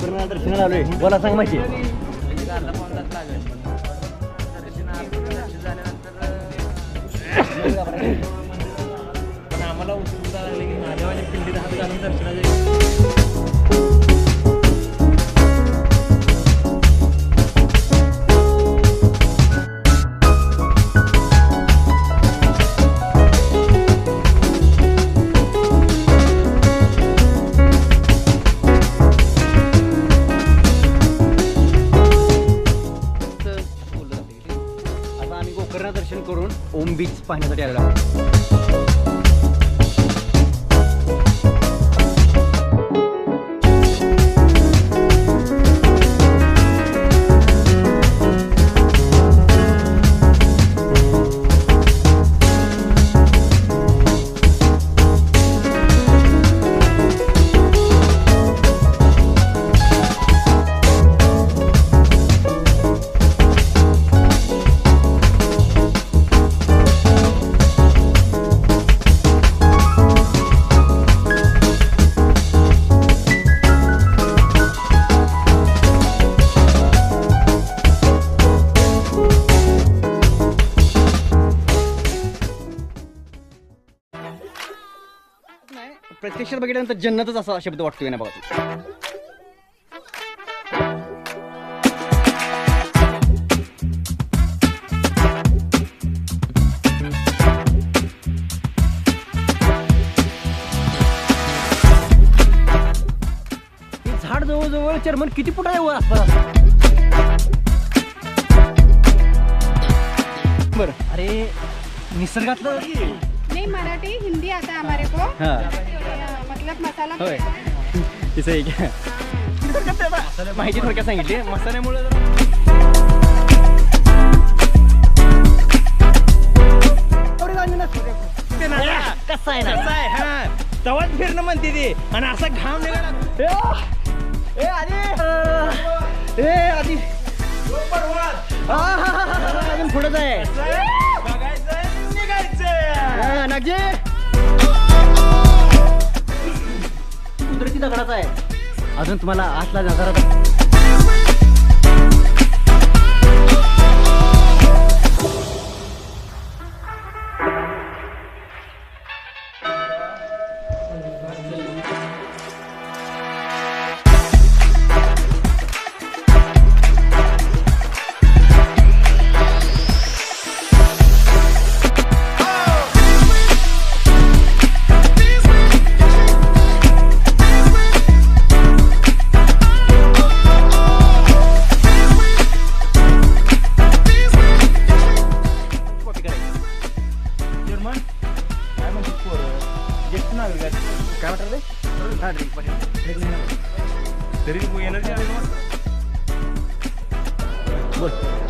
कोकणाला दर्शनाला आलोय. बोला सांग माहिती. झाल्यानंतर आम्ही गोकर्ण दर्शन करून ओम बीच पाहण्यासाठी आलेलो आहोत. प्रत्यक्षात बघितल्यानंतर जन्नतच असा शब्द वाटतोय ना बघा. झाड जवळजवळ चर्मन किती फुट आहे वर आसपास? बरं. अरे निसर्गातलं मराठी हिंदी आता है हमारे को. हा. मतलब मसाला होय. तिचं एक. माहिती थोडक्यात सांगितली. मसाल्यामुळे कसं आहे ना? हा. तवाच फिरणं म्हणते ती. आणि असा घाम निघाला. ए आधी. ए आधी. हा, हा, नागजे कुदरती दगडाचा आहे अजून तुम्हाला आतला नजारा आहेत. काय म्हणतात रे? हा ड्रिंक तरी एनर्जी आली ना? बोल